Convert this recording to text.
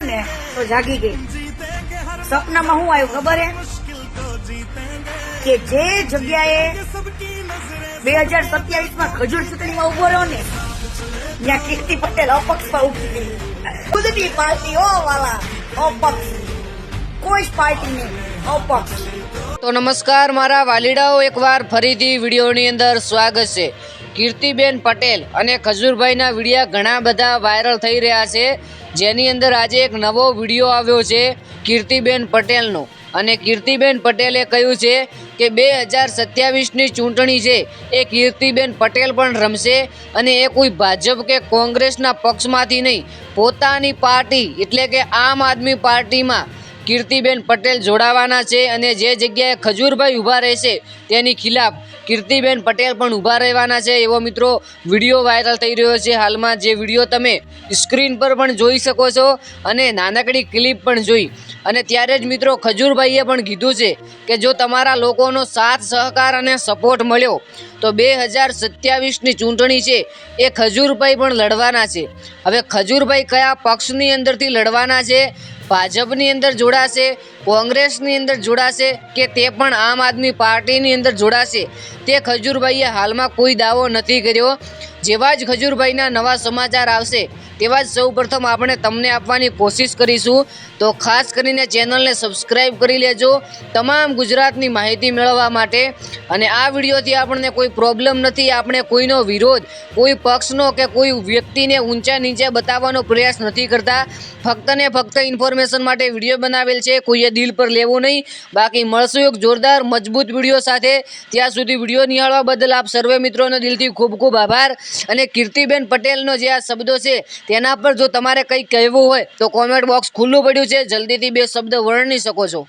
ને તો જાગી ગઈ. સપનામાં હું આવ્યું ખબર હે? કે જે જગ્યાએ બે હજાર સત્યાવીસમાં ખજૂર ચૂંટણીમાં ઊભો રહ્યો ને, ત્યાં કીર્તિ પટેલ અપક્ષમાં ઊભી રહી ખુદની પાર્ટી ઓ વાલા, અપક્ષ. કોઈ પાર્ટી નહીં, અપક્ષ. તો નમસ્કાર, મારા વાલીડાઓ એકવાર ફરીથી વિડીયોની અંદર સ્વાગત છે. કીર્તિબેન પટેલ અને ખજૂરભાઈના વિડીયા ઘણા બધા વાયરલ થઈ રહ્યા છે. જેની અંદર આજે એક નવો વીડિયો આવ્યો છે કીર્તિબેન પટેલનો. અને કીર્તિબેન પટેલે કહ્યું છે કે બે હજાર સત્યાવીસની ચૂંટણી છે, એ કીર્તિબેન પટેલ પણ રમશે અને એ કોઈ ભાજપ કે કોંગ્રેસના પક્ષમાંથી નહીં. પોતાની પાર્ટી એટલે કે આમ આદમી પાર્ટીમાં કીર્તિબેન પટેલ જોડાવાના છે અને જે જગ્યાએ ખજૂરભાઈ ઊભા રહેશે તેની ખિલાફ કીર્તિબેન પટેલ પણ ઊભા રહેવાના છે. એવો મિત્રો વીડિયો વાયરલ થઈ રહ્યો છે. હાલમાં જે વીડિયો તમે સ્ક્રીન પર પણ જોઈ શકો છો અને નાનકડી ક્લિપ પણ જોઈ. અને ત્યારે જ મિત્રો ખજૂરભાઈએ પણ કીધું છે કે જો તમારા લોકોનો સાથ, સહકાર અને સપોર્ટ મળ્યો તો બે હજાર સત્યાવીસની ચૂંટણી છે, એ ખજૂરભાઈ પણ લડવાના છે. હવે ખજૂરભાઈ કયા પક્ષની અંદરથી લડવાના છે? ભાજપની અંદર જોડાશે, કોંગ્રેસની અંદર જોડાશે કે તે પણ આમ આદમી પાર્ટીની અંદર જોડાશે? તે ખજૂરભાઈએ હાલમાં કોઈ દાવો નથી કર્યો. જેવા જ ખજૂરભાઈના નવા સમાચાર આવશે, તેવા જ સૌ પ્રથમ આપણે તમને આપવાની કોશિશ કરીશું. તો ખાસ કરીને ચેનલને સબસ્ક્રાઈબ કરી લેજો. તમામ ગુજરાતની માહિતી મેળવવા માટે અને આ વિડીયોથી આપણને કોઈ પ્રોબ્લેમ નથી, આપણે કોઈનો વિરોધ, કોઈ પક્ષનો કે કોઈ વ્યક્તિને ઊંચા નીચે બતાવવાનો પ્રયાસ નથી કરતા. ફક્ત ને ફક્ત ઇન્ફોર્મેશન માટે વીડિયો બનાવેલ છે, કોઈએ દિલ પર લેવો નહીં. બાકી મળશું એક જોરદાર, મજબૂત વીડિયો સાથે. ત્યાં સુધી વીડિયો નિહાળવા બદલ આપ સર્વે મિત્રોનો દિલથી ખૂબ ખૂબ આભાર. અને કીર્તિબેન પટેલનો જે આ શબ્દો છે, તેના પર જો તમારે કંઈ કહેવું હોય, તો કોમેન્ટ બોક્સ ખુલ્લું પડ્યું છે. જલ્દીથી બે શબ્દ વર્ણી શકો છો.